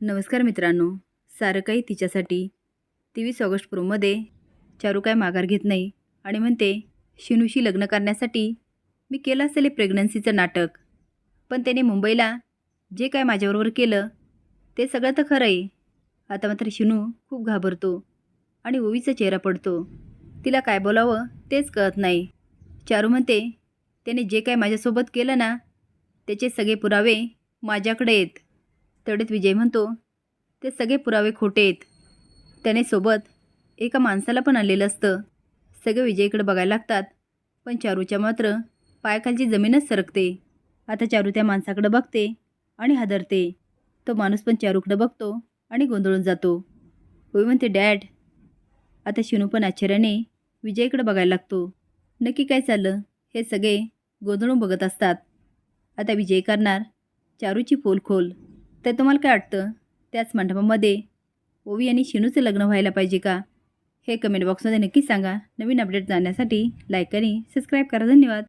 नमस्कार मित्रांनो सारं काही तिच्यासाठी. तेवीस ऑगस्ट प्रोमध्ये चारू काय माघार घेत नाही आणि म्हणते शिनूशी लग्न करण्यासाठी मी केलं असेल प्रेग्नन्सीचं नाटक. पण त्याने मुंबईला जे काय माझ्याबरोबर केलं ते सगळं तर खरं आहे. आता मात्र शिनू खूप घाबरतो आणि ओवीचा चेहरा पडतो. तिला काय बोलावं तेच कळत नाही. चारू म्हणते त्याने जे काय माझ्यासोबत केलं ना त्याचे सगळे पुरावे माझ्याकडे आहेत. तेवढेच विजय म्हणतो ते सगळे पुरावे खोटे आहेत. त्याने सोबत एका माणसाला पण आणलेलं असतं. सगळे विजयकडे बघायला लागतात. पण चारूच्या मात्र पायाखालची जमीनच सरकते. आता चारू त्या माणसाकडे बघते आणि हादरते. तो माणूस पण चारूकडे बघतो आणि गोंधळून जातो. होय म्हणते डॅड आता शिनू पण आश्चर्याने विजयकडे बघायला लागतो. नक्की काय चाललं? हे सगळे गोंधळून बघत असतात. आता विजय करणार चारूची पोल खोल तर तुम्हाला काय वाटतं? त्याच मंडपामध्ये ओवी आणि शिनूचं लग्न व्हायला पाहिजे का? हे कमेंट बॉक्समध्ये नक्की सांगा. नवीन अपडेट जाण्यासाठी लाईक आणि सबस्क्राईब करा. धन्यवाद.